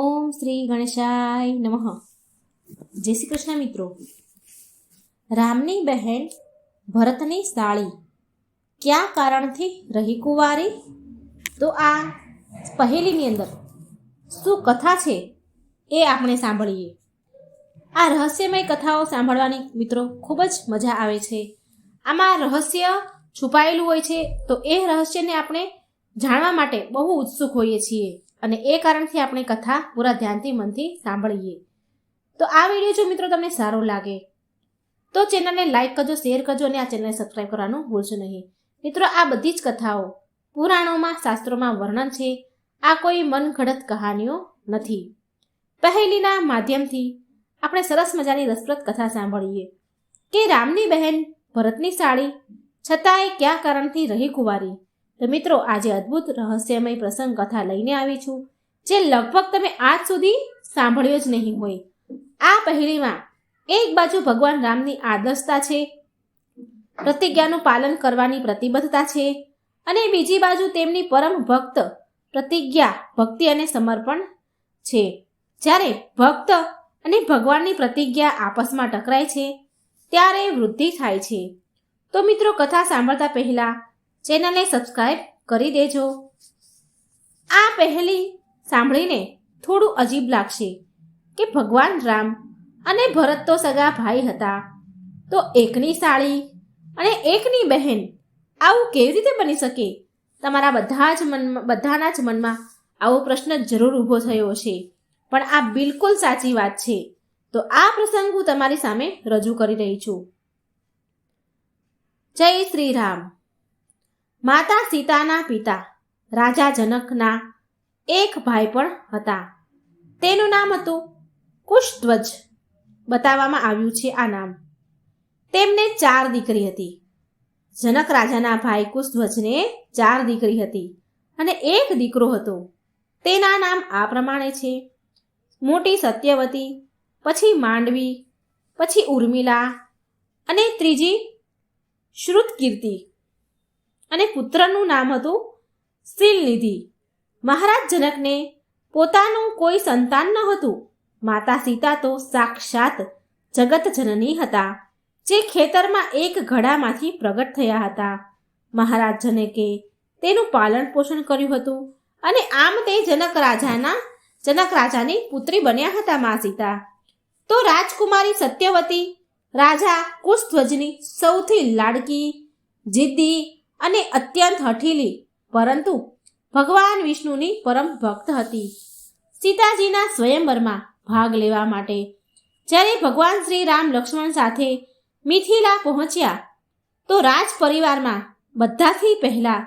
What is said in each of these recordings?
ઓમ શ્રી ગણેશાય નમઃ. જય શ્રી કૃષ્ણ મિત્રો. રામની બહેન ભરતની સાળી કયા કારણથી રહી કુંવારી? તો આ પહેલીની અંદર શું કથા છે એ આપણે સાંભળીએ. આ રહસ્યમય કથાઓ સાંભળવાની મિત્રો ખૂબ જ મજા આવે છે. આમાં રહસ્ય છુપાયેલું હોય છે તો એ રહસ્યને આપણે જાણવા માટે બહુ ઉત્સુક હોઈએ છીએ. અને એ કારણથી આપણે કથા પૂરા ધ્યાનથી મનથી સાંભળીએ. તો આ વીડિયો જો મિત્રો તમને સારો લાગે, તો ચેનલને લાઈક કરજો, શેર કરજો અને આ ચેનલને સબસ્ક્રાઈબ કરવાનું ભૂલશો નહીં. મિત્રો, આ બધી જ કથાઓ પુરાણોમાં, શાસ્ત્રોમાં વર્ણન છે. આ કોઈ મનઘડત કહાનીઓ નથી. પહેલીના માધ્યમથી આપણે સરસ મજાની રસપ્રદ કથા સાંભળીએ. કે રામની બહેન ભરતની સાળી છતાંય કયા કારણથી રહી કુંવારી? તો મિત્રો, આજે અદ્ભુત રહસ્યમય પ્રસંગ કથા લઈને આવી છું, જે લગભગ તમે આજ સુધી સાંભળ્યો જ નહીં હોય. આ પહેલીમાં એક બાજુ ભગવાન રામની આદર્શતા છે, પ્રતિજ્ઞાનું પાલન કરવાની પ્રતિબદ્ધતા છે, અને બીજી બાજુ તેમની પરમ ભક્ત પ્રતિજ્ઞા, ભક્તિ અને સમર્પણ છે. જ્યારે ભક્ત અને ભગવાનની પ્રતિજ્ઞા આપસમાં ટકરાય છે, ત્યારે વૃદ્ધિ થાય છે. તો મિત્રો, કથા સાંભળતા પહેલા ચેનલને સબસ્ક્રાઈબ કરી દેજો. આ પહેલી સાંભળીને થોડું અજીબ લાગશે કે ભગવાન રામ અને ભરત તો સગા ભાઈ હતા. તો એકની સાળી અને એકની બહેન આવું કેવી રીતે બની શકે? તમારા બધા જ મનમાં બધાના જ મનમાં આવો પ્રશ્ન જરૂર ઊભો થયો છે પણ આ બિલકુલ સાચી વાત છે. તો આ પ્રસંગ હું તમારી સામે રજૂ કરી રહી છું. જય શ્રી રામ. માતા સીતાના પિતા, રાજા જનકના એક ભાઈ પણ હતા. તેનું નામ હતું કુશધ્વજ. બતાવવામાં આવ્યું છે આ નામ. તેમને ચાર દીકરી હતી. જનક રાજાના ભાઈ કુશધ્વજને ચાર દીકરી હતી અને એક દીકરો હતો. તેના નામ આ પ્રમાણે છે. મોટી સત્યવતી, પછી માંડવી, પછી ઉર્મિલા અને ત્રીજી શ્રુતકીર્તિ. અને પુત્રનું નામ હતું શીલનિધિ મહારાજ જનકને પોતાનું કોઈ સંતાન ન હતું. માતા સીતા તો સાક્ષાત જગત જનની હતા, જે ખેતરમાં એક ઘડામાંથી પ્રગટ થયા હતા. મહારાજ જનકે તેનું પાલન પોષણ કર્યું હતું અને આમ તે જનક રાજાના, જનક રાજાની પુત્રી બન્યા હતા મા સીતા. તો રાજકુમારી સત્યવતી રાજા કુશધ્વજની સૌથી લાડકી, જિદ્દી અને અત્યંત હઠીલી, પરંતુ ભગવાન વિષ્ણુની પરમ ભક્ત હતી. સીતાજીના સ્વયંવરમાં ભાગ લેવા માટે જ્યારે ભગવાન શ્રી રામ લક્ષ્મણ સાથે મિથિલા પહોંચ્યા, તો રાજ પરિવારમાં બધાથી પહેલા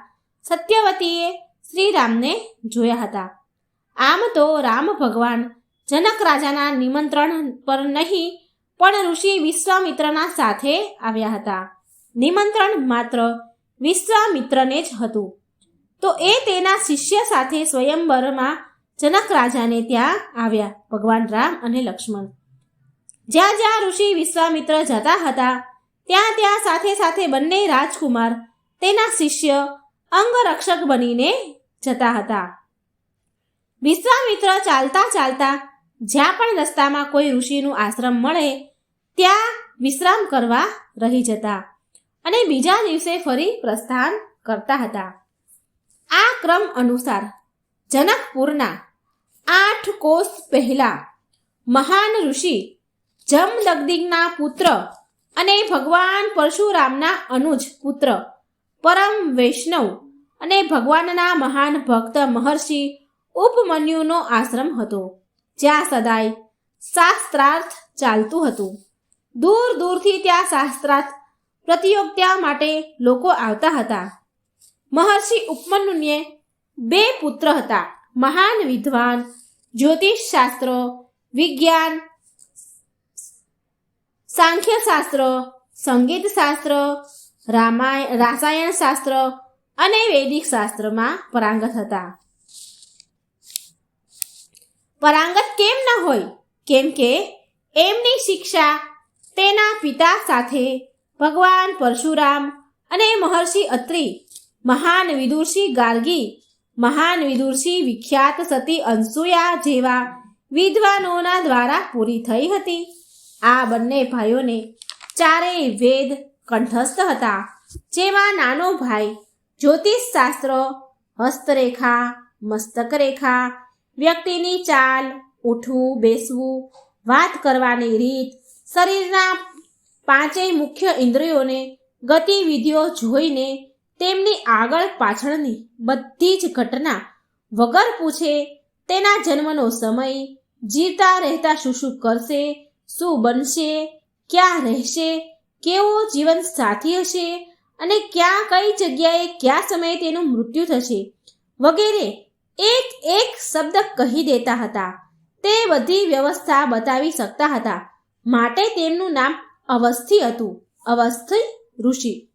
સત્યવતીએ શ્રીરામને જોયા હતા. આમ તો રામ ભગવાન જનક રાજાના નિમંત્રણ પર નહીં, પણ ઋષિ વિશ્વામિત્રના સાથે આવ્યા હતા. નિમંત્રણ માત્ર વિશ્વામિત્રને જ હતું. તો એ તેના શિષ્ય સાથે સ્વયંવરમાં જનક રાજાને ત્યાં આવ્યા, ભગવાન રામ અને લક્ષ્મણ. જ્યાં જ્યાં ઋષિ વિશ્વામિત્ર જતા હતા, ત્યાં ત્યાં સાથે સાથે બંને રાજકુમાર તેના શિષ્ય અંગરક્ષક બનીને જતા હતા. વિશ્વામિત્ર ચાલતા ચાલતા જ્યાં પણ રસ્તામાં કોઈ ઋષિનું આશ્રમ મળે, ત્યાં વિશ્રામ કરવા રહી જતા. અને બીજા દિવસે ફરી પ્રસ્થાન કરતા હતા. આ ક્રમ અનુસાર જનકપુરના આઠ કોષ પહેલા મહાન ઋષિ જમદગ્દિગના પુત્ર અને ભગવાન પરશુરામના અનુજ પુત્ર પરમ વૈષ્ણવ અને ભગવાનના મહાન ભક્ત મહર્ષિ ઉપમન્યુનો આશ્રમ હતો, જ્યાં સદાય શાસ્ત્રાર્થ ચાલતું હતું. દૂર દૂરથી ત્યાં શાસ્ત્રાર્થ પ્રતિયોગિતા માટે લોકો આવતા હતા. મહર્ષિ ઉપમન્યુને બે પુત્ર હતા. મહાન વિદ્વાન જ્યોતિષ શાસ્ત્ર વિજ્ઞાન સાંખ્ય શાસ્ત્ર સંગીત શાસ્ત્ર રામાય રાસાયણ શાસ્ત્ર અને વૈદિક શાસ્ત્રમાં પરાંગત હતા. પરાંગત કેમ ન હોય? કેમ કે એમની શિક્ષા તેના પિતા સાથે ભગવાન પરશુરામ અને મહર્ષિ અત્રિ, મહાન વિદુષી ગાર્ગી, મહાન વિદુષી વિખ્યાત સતી અંસુયા જેવા વિદ્વાનોના દ્વારા પૂરી થઈ હતી. આ બંને ભાઈઓને ચારેય વેદ કંઠસ્થ હતા, જેમાં નાનો ભાઈ જ્યોતિષ શાસ્ત્ર, હસ્તરેખા, મસ્તકરેખા, વ્યક્તિની ચાલ, ઉઠવું, બેસવું, વાત કરવાની રીત, શરીરના પાંચેય મુખ્ય ઇન્દ્રિયોને, ગતિવિધિઓ જોઈને તેમની આગળ પાછળની બધી જ ઘટના વગર પૂછે, તેના જન્મનો સમય, જીવતા રહેતા શું શું કરશે, શું બનશે, ક્યાં રહેશે, કેવો જીવન સાથી હશે અને ક્યાં કઈ જગ્યાએ કયા સમયે તેનું મૃત્યુ થશે, વગેરે એક એક શબ્દ કહી દેતા હતા. તે બધી વ્યવસ્થા બતાવી શકતા હતા. માટે તેમનું નામ અવસ્થી હતું અવસ્થિ ઋષિ.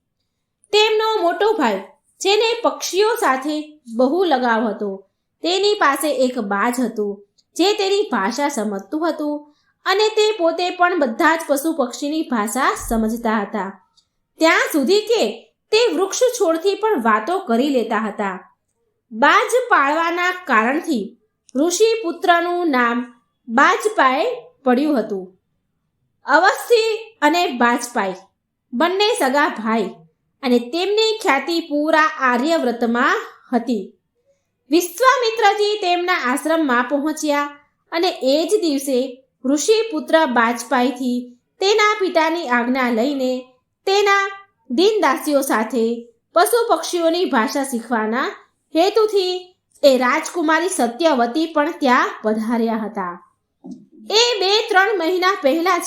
તેમનો મોટો ભાઈ, જેને પક્ષીઓ સાથે બહુ લગાવ હતો, તેની પાસે એક બાજ હતું, જે તેની ભાષા સમજતું હતું અને તે પોતે પણ બધા જ પશુ પક્ષીની ભાષા સમજતા હતા. ત્યાં સુધી કે તે વૃક્ષ છોડથી પણ વાતો કરી લેતા હતા. બાજ પાળવાના કારણથી ઋષિ પુત્રનું નામ બાજપાએ પડ્યું હતું. અવસ્થી અને બાજપાઈ બંને સગા ભાઈ અને તેમની ખ્યાતિ પૂરા આર્યવ્રતમાં હતી. વિશ્વામિત્રજી તેમના આશ્રમમાં પહોંચ્યા અને એ જ દિવસે ઋષિપુત્ર બાજપાઈથી તેના પિતાની આજ્ઞા લઈને તેના દીનદાસીઓ સાથે પશુ પક્ષીઓની ભાષા શીખવાના હેતુથી એ રાજકુમારી સત્યવતી પણ ત્યાં પધાર્યા હતા. એ બે ત્રણ મહિના પહેલા જ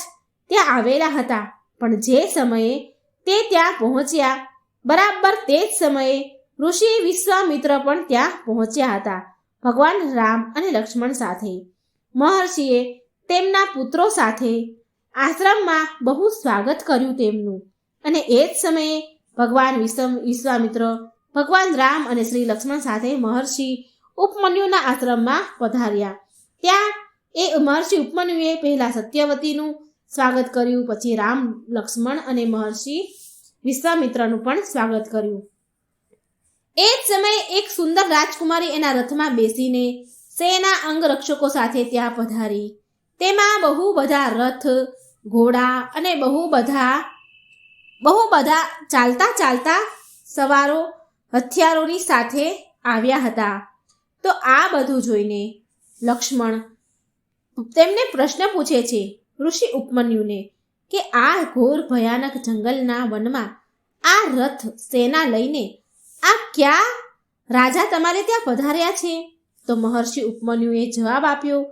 ત્યાં આવેલા હતા. પણ જે સમયે તે ત્યાં પહોંચ્યા, બરાબર તે જ સમયે ઋષિ વિશ્વામિત્ર પણ ત્યાં પહોંચ્યા હતા, ભગવાન રામ અને લક્ષ્મણ સાથે. મહર્ષિએ તેમના પુત્રો સાથે આશ્રમમાં બહુ સ્વાગત કર્યું તેમનું. અને એ જ સમયે ભગવાન વિશ્વ, વિશ્વામિત્ર, ભગવાન રામ અને શ્રી લક્ષ્મણ સાથે મહર્ષિ ઉપમન્યુના આશ્રમમાં પધાર્યા. ત્યાં એ મહર્ષિ ઉપમન્યુએ પહેલાં સત્યવતીનું સ્વાગત કર્યું. પછી રામ, લક્ષ્મણ અને મહર્ષિ વિશ્વામિત્રનું પણ સ્વાગત કર્યું. એ જ સમયે એક સુંદર રાજકુમારી એના રથમાં બેસીને સેના અંગરક્ષકો સાથે ત્યાં પધારી. તેમાં બહુ બધા રથ, ઘોડા અને બહુ બધા બહુ બધા ચાલતા ચાલતા સવારો હથિયારોની સાથે આવ્યા હતા. તો આ બધું જોઈને લક્ષ્મણ તેમને પ્રશ્ન પૂછે છે ઋષિ ઉપમન્યુને કે આ ઘોર ભયાનક જંગલના વનમાં આ રથ સેના લઈને આ ક્યાં રાજા તમારે ત્યાં પધાર્યા છે? તો મહર્ષિ ઉપમન્યુએ જવાબ આપ્યો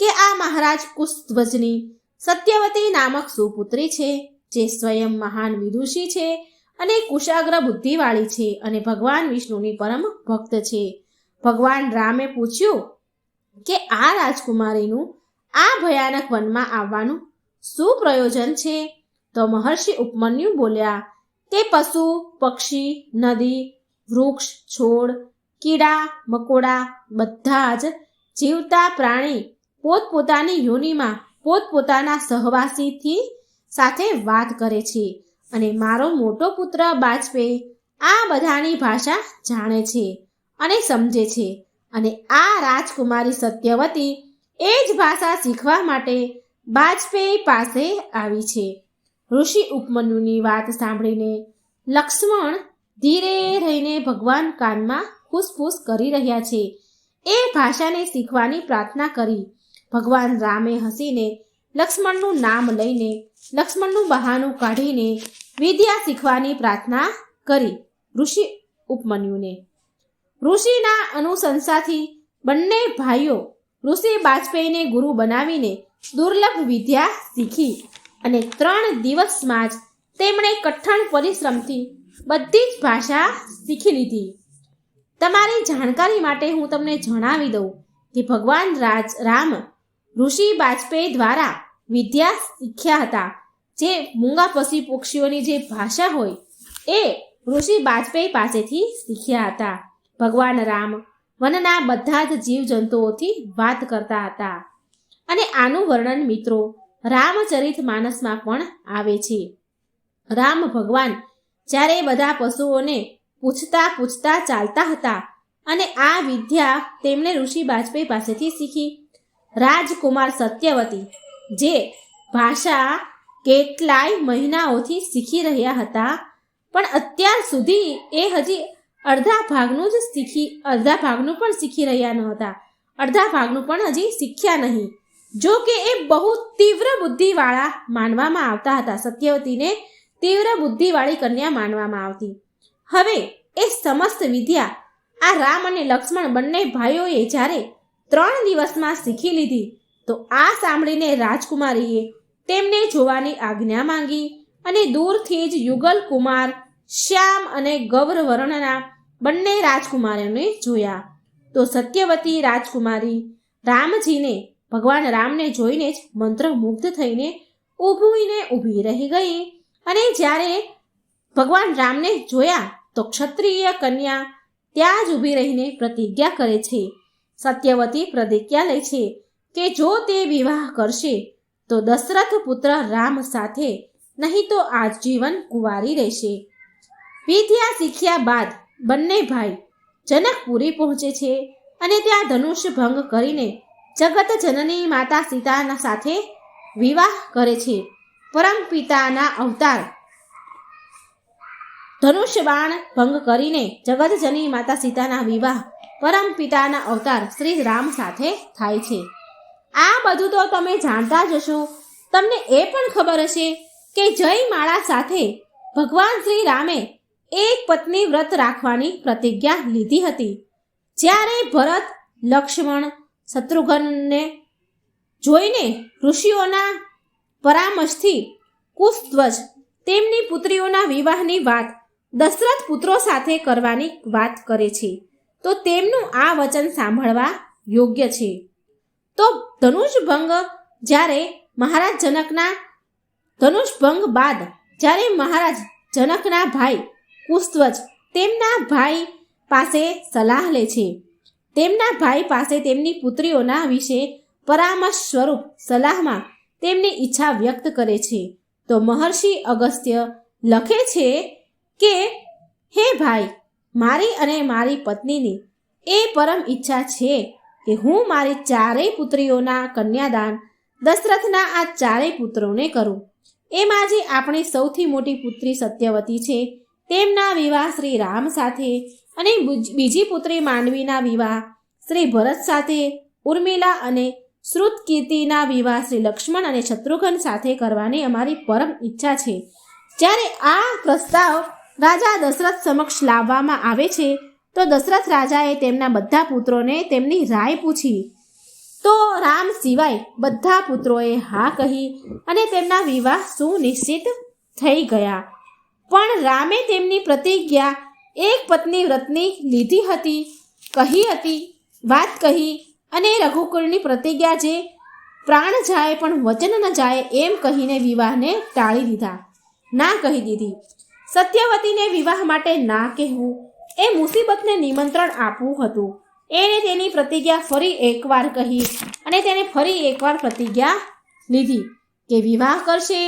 કે આ મહારાજ કુસ્ધ્વજની સત્યવતી નામક સુપુત્રી છે, જે સ્વયં મહાન વિદુષી છે અને કુશાગ્ર બુદ્ધિવાળી છે અને ભગવાન વિષ્ણુની પરમ ભક્ત છે. ભગવાન રામે પૂછ્યું કે આ રાજકુમારીનું આ ભયાનક વનમાં આવવાનું શું પ્રયોજન છે? તો મહર્ષિ ઉપમન્યુ બોલ્યા, તે પશુ, પક્ષી, નદી, વૃક્ષ, છોડ, કીડા, મકોડા, બધા જ જીવતા પ્રાણી પોતપોતાની યોનિમાં પોતપોતાના સહવાસીથી સાથે વાત કરે છે અને મારો મોટો પુત્ર બાજપેયી આ બધાની ભાષા જાણે છે અને સમજે છે અને આ રાજકુમારી સત્યવતી એ જ ભાષા શીખવા માટે બાજપેયી પાસે આવી છે. ઋષિ ઉપમન્યુની વાત સાંભળીને લક્ષ્મણ ધીરે રહીને ભગવાન કાનમાં ફૂસફૂસ કરી રહ્યા છે. એ ભાષાને શીખવાની પ્રાર્થના કરી. ભગવાન રામે હસીને લક્ષ્મણનું નામ લઈને લક્ષ્મણનું બહાનું કાઢીને વિદ્યા શીખવાની પ્રાર્થના કરી ઋષિ ઉપમન્યુને. ઋષિના અનુશંસાથી બંને ભાઈઓ ઋષિ બાજપેયીને ગુરુ બનાવીને દુર્લભ વિદ્યા શીખી અને ત્રણ દિવસમાં જ તેમણે કઠણ પરિશ્રમથી બધી જ ભાષા શીખી લીધી. તમારી જાણકારી માટે હું તમને જણાવી દઉં કે ભગવાન રાજ રામ ઋષિ બાજપેયી દ્વારા વિદ્યા શીખ્યા હતા. જે મૂંગા પશુ પક્ષીઓની જે ભાષા હોય એ ઋષિ બાજપેયી પાસેથી શીખ્યા હતા. ભગવાન રામ વનના બધા જ જીવજંતુઓથી વાત કરતા હતા. અને આનું વર્ણન મિત્રો રામચરિત માનસમાં પણ આવે છે. રામ ભગવાન જ્યારે બધા પશુઓને પૂછતા પૂછતા ચાલતા હતા અને આ વિદ્યા તેમણે ઋષિ બાજપેયી પાસેથી શીખી. રાજકુમાર સત્યવતી, જે ભાષા કેટલાય મહિનાઓથી શીખી રહ્યા હતા, પણ અત્યાર સુધી એ હજી અડધા ભાગનું જ શીખી, અડધા ભાગનું પણ શીખી રહ્યા ન હતા અડધા ભાગનું પણ હજી શીખ્યા નહીં. જો કે એ બહુ તીવ્ર બુદ્ધિવાળા માનવામાં આવતા હતા. સત્યવતીને તીવ્ર બુદ્ધિવાળી કન્યા માનવામાં આવતી. હવે એ સમસ્ત વિદ્યા, આ રામ અને લક્ષ્મણ બંને ભાઈઓએ જ્યારે ત્રણ દિવસમાં શીખી લીધી, તો આ સાંભળીને રાજકુમારીએ તેમને જોવાની આજ્ઞા માંગી અને દૂરથી જ યુગલ કુમાર, શ્યામ અને ગૌર વર્ણના બંને રાજકુમારોને જોયા. તો સત્યવતી રાજકુમારી રામજીને ભગવાન રામને જોઈને જ મંત્રમુગ્ધ થઈને ઊભીને ઊભી રહી ગઈ. અને જ્યારે ભગવાન રામને જોયા, તો ક્ષત્રિય કન્યા ત્યાં જ ઊભી રહીને પ્રતિજ્ઞા કરે છે. સત્યવતી પ્રતિજ્ઞા લે છે કે જો તે વિવાહ કરશે, તો દશરથ પુત્ર રામ સાથે નહીં તો આજીવન કુંવારી રહેશે. વિદ્યા શીખ્યા બાદ બંને ભાઈ જનકપુરી પહોંચે છે અને ત્યાં ધનુષ ભંગ કરીને જગત જનની માતા સીતાના સાથે વિવાહ કરે છે. પરમ પિતાના અવતાર ધનુષ બાણ ભંગ કરીને જગતજની માતા સીતાના વિવાહ પરમ પિતાના અવતાર શ્રી રામ સાથે થાય છે. આ બધું તો તમે જાણતા જ હશો. તમને એ પણ ખબર હશે કે જય માળા સાથે ભગવાન શ્રી રામે એક પત્ની વ્રત રાખવાની પ્રતિજ્ઞા લીધી હતી. જ્યારે ભરત લક્ષ્મણ શત્રુઘ્નને જોઈને ઋષિઓના પરામર્શથી કુશધ્વજ તેમની પુત્રીઓના વિવાહની વાત દશરથ પુત્રો સાથે કરવાની વાત કરે છે, તો તેમનું આ વચન સાંભળવા યોગ્ય છે. તો ધનુષ ભંગ જ્યારે મહારાજ જનકના ધનુષ ભંગ બાદ જ્યારે મહારાજ જનકના ભાઈ કુશધ્વજ તેમના ભાઈ પાસે સલાહ લે છે. તેમના ભાઈ પાસે તેમની પુત્રીઓના વિશે પરામર્શ સ્વરૂપ સલાહમાં તેમની ઈચ્છા વ્યક્ત કરે છે. તો મહર્ષિ અગસ્ત્ય લખે છે કે, હે ભાઈ, મારી અને મારી પત્નીની એ પરમ ઈચ્છા છે કે હું મારી ચારેય પુત્રીઓના કન્યાદાન દશરથના આ ચારેય પુત્રોને કરું. એમાં જે આપણી સૌથી મોટી પુત્રી સત્યવતી છે તેમના વિવાહ શ્રી રામ સાથે અને બીજી પુત્રી માંડવીના વિવાહ શ્રી ભરત સાથે, ઉર્મિલા અને શ્રુત કીર્તિના વિવાહ શ્રી લક્ષ્મણ અને શત્રુઘ્ન સાથે કરવાની અમારી પરમ ઈચ્છા છે. જ્યારે આ પ્રસ્તાવ રાજા દશરથ સમક્ષ લાવવામાં આવે છે, તો દશરથ રાજાએ તેમના બધા પુત્રોને તેમની રાય પૂછી. તો રામ સિવાય બધા પુત્રોએ હા કહી અને તેમના વિવાહ સુનિશ્ચિત થઈ ગયા. પણ રામે તેમની પ્રતિજ્ઞા એક પત્ની વ્રતની લીધી હતી, કહી હતી, વાત કહી અને રઘુકુળની પ્રતિજ્ઞા જે પ્રાણ જાય પણ વચન ન જાય એમ કહીને વિવાહને ટાળી દીધા. ના કહી દીધી. સત્યવતીને વિવાહ માટે ના કહેવું એ મુસીબતને નિમંત્રણ આપવું હતું. એણે તેની પ્રતિજ્ઞા ફરી એકવાર કહી અને તેને ફરી એકવાર પ્રતિજ્ઞા લીધી કે વિવાહ કરશે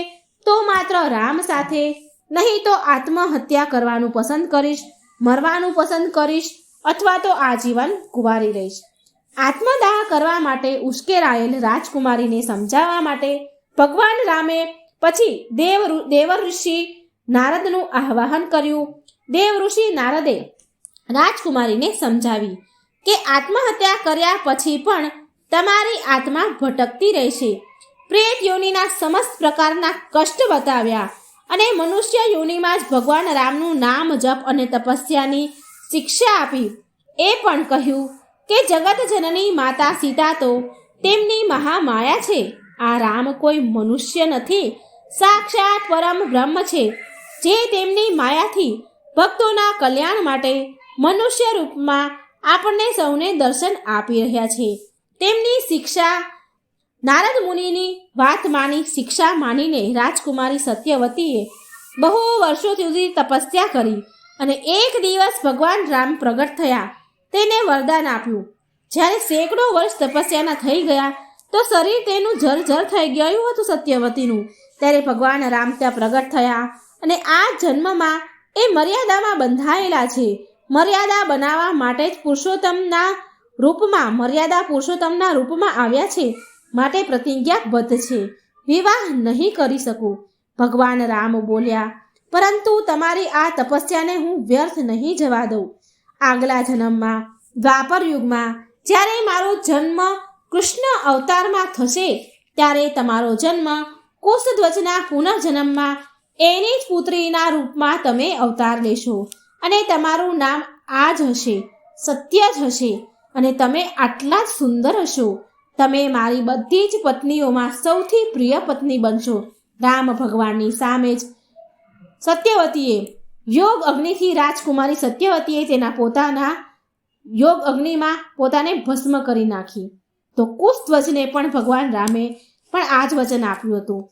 તો માત્ર રામ સાથે નહીં તો આત્મહત્યા કરવાનું પસંદ કરીશ, મરવાનું પસંદ કરીશ અથવા તો આજીવન કુંવારી રહીશ આત્મદાહ કરવા માટે ઉશ્કેરાયેલ રાજકુમારીને સમજાવવા માટે ભગવાન રામે પછી દેવ દેવ ઋષિ નારદનું આહ્વાન કર્યું. દેવ ઋષિ નારદે રાજકુમારીને સમજાવી કે આત્મહત્યા કર્યા પછી પણ તમારી આત્મા ભટકતી રહેશે. પ્રેત યોનિના સમસ્ત પ્રકારના કષ્ટ બતાવ્યા. અને મનુષ્ય યોનિમાં જ ભગવાન રામનું નામ જપ અને તપસ્યાની શિક્ષા આપી. એ પણ કહ્યું કે, જગત જનની માતા સીતા તો તેમની મહામાયા છે. આ રામ કોઈ મનુષ્ય નથી. સાક્ષાત પરમ બ્રહ્મ છે. જે તેમની માયાથી ભક્તોના કલ્યાણ માટે મનુષ્ય રૂપમાં આપણને સૌને દર્શન આપી રહ્યા છે. તેમની શિક્ષા નારદ મુનિની વાત માની, શિક્ષા માનીને રાજકુમારી સત્યવતીએ બહુ વર્ષો સુધી તપસ્યા કરી અને એક દિવસ ભગવાન રામ પ્રગટ થયા. તેને વરદાન આપ્યું. જ્યારે સેંકડો વર્ષ તપસ્યાના થઈ ગયા, તો શરીર તેનું જર્જર થઈ ગયું હતું સત્યવતીનું. ત્યારે ભગવાન રામ ત્યાં પ્રગટ થયા અને આ જન્મમાં એ મર્યાદામાં બંધાયેલા છે. મર્યાદા બનાવવા માટે જ પુરુષોત્તમના રૂપમાં, મર્યાદા પુરુષોત્તમના રૂપમાં આવ્યા છે. માટે પ્રતિજ્ઞાબદ્ધ છે. વિવાહ નહીં કરી શકું. ભગવાન રામ બોલ્યા, પરંતુ તમારી આ તપસ્યાને હું વ્યર્થ નહીં જવા દઉં. આગલા જન્મમાં, દ્વાપર યુગમાં, જ્યારે મારો જન્મ કૃષ્ણ અવતારમાં થશે, ત્યારે તમારો જન્મ કુશધ્વજના પુનઃજન્મમાં એની જ પુત્રીના રૂપમાં તમે અવતાર લેશો અને તમારું નામ આ જ હશે, સત્ય જ હશે અને તમે આટલા જ સુંદર હશો. તમે મારી બધી જ પત્નીઓમાં સૌથી પ્રિય પત્ની બનશો. રામ ભગવાનની સામે જ સત્યવતીએ યોગ અગ્નિથી રાજકુમારી સત્યવતીએ તેના પોતાના યોગ અગ્નિમાં પોતાને ભસ્મ કરી નાખી. તો કુશધ્વજને પણ ભગવાન રામે પણ આ જ વચન આપ્યું હતું.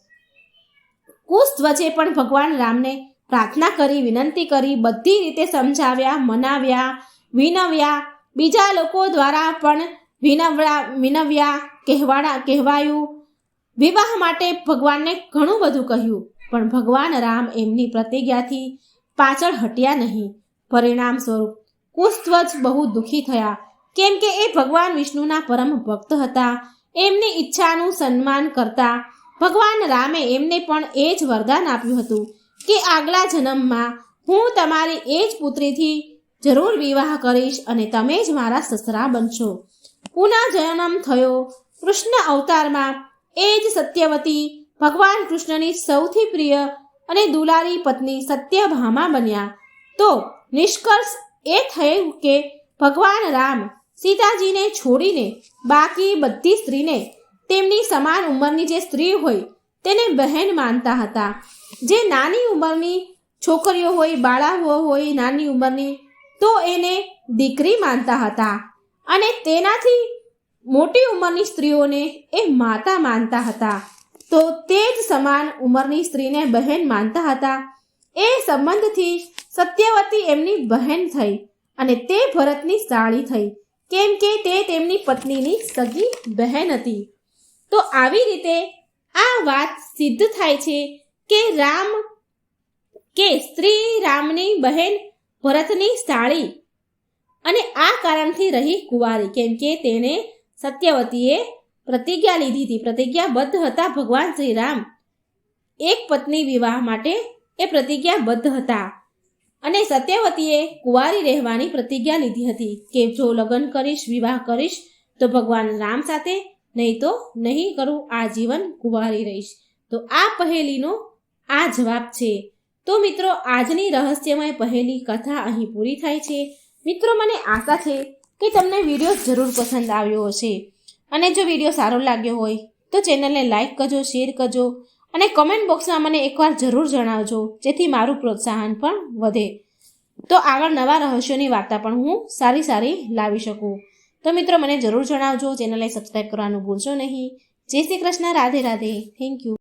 કુશધ્વજે પણ ભગવાન રામને પ્રાર્થના કરી, વિનંતી કરી, બધી રીતે સમજાવ્યા, મનાવ્યા, વિનવ્યા. બીજા લોકો દ્વારા પણ વિનવ્યા વિનવ્યા કહેવાડા, કહેવાયું. વિવાહ માટે ભગવાનને ઘણું બધું કહ્યું, પણ ભગવાન રામ એમની પ્રતિજ્ઞાથી પાછળ હટ્યા નહીં. પરિણામ સ્વરૂપ કુશધ્વજ બહુ દુઃખી થયા. કેમ કે એ ભગવાન વિષ્ણુના પરમ ભક્ત હતા. એમની ઈચ્છાનું સન્માન કરતા ભગવાન રામે એમને પણ એ જ વરદાન આપ્યું હતું કે આગલા જન્મમાં હું તમારી એ જ પુત્રીથી જરૂર વિવાહ કરીશ અને તમે જ મારા સસરા બનશો. પુનઃ જન્મ થયો. કૃષ્ણ અવતારમાં એ જ સત્યવતી ભગવાન કૃષ્ણની સૌથી પ્રિય અને દુલારી પત્ની સત્યભામા બન્યા. તો નિષ્કર્ષ એ થયું કે ભગવાન રામ સીતાજીને છોડીને બાકી બધી સ્ત્રીને તેમની સમાન ઉંમરની જે સ્ત્રી હોય તેને બહેન માનતા હતા. જે નાની ઉંમરની છોકરીઓ હોય, બાળાઓ હોય નાની ઉંમરની તો એને દીકરી માનતા હતા. અને તેનાથી મોટી ઉંમરની સ્ત્રીઓને એ માતા માનતા હતા. તો તે જ સમાન ઉંમરની સ્ત્રીને બહેન માનતા હતા. એ સંબંધથી સત્યવતી એમની બહેન થઈ અને તે ભરતની સાળી થઈ. કેમ કે તે તેમની પત્નીની સગી બહેન હતી. તો આવી રીતે આ વાત સિદ્ધ થાય છે કે રામ, કે સ્ત્રી રામની બહેન ભરતની સાળી અને આ કારણથી રહી કુંવારી, કેમ કે તેણે સત્યવતીએ પ્રતિજ્ઞા લીધી હતી. પ્રતિજ્ઞાબદ્ધ હતા ભગવાન શ્રી રામ એક પત્ની વિવાહ માટે એ પ્રતિજ્ઞાબદ્ધ હતા. અને સત્યવતીએ કુંવારી રહેવાની પ્રતિજ્ઞા લીધી હતી કે જો લગ્ન કરીશ, વિવાહ કરીશ, તો ભગવાન રામ સાથે, નહીં તો નહીં કરું આ જીવન કુંવારી રહીશ. તો આ પહેલીનો આ જવાબ છે. તો મિત્રો, આજની રહસ્યમય પહેલી કથા અહીં પૂરી થાય છે. મિત્રો, મને આશા છે કે તમને વીડિયો જરૂર પસંદ આવ્યો હશે. અને જો વીડિયો સારો લાગ્યો હોય, તો ચેનલને લાઈક કરજો, શેર કરજો અને કમેન્ટ બોક્સમાં મને એકવાર જરૂર જણાવજો, જેથી મારું પ્રોત્સાહન પણ વધે. તો આગળ નવા રહસ્યોની વાર્તા પણ હું સારી સારી લાવી શકું. તો મિત્રો, મને જરૂર જણાવજો, ચેનલને સબસ્ક્રાઈબ કરવાનું ભૂલશો નહીં. જય શ્રી કૃષ્ણ, રાધે રાધે. Thank you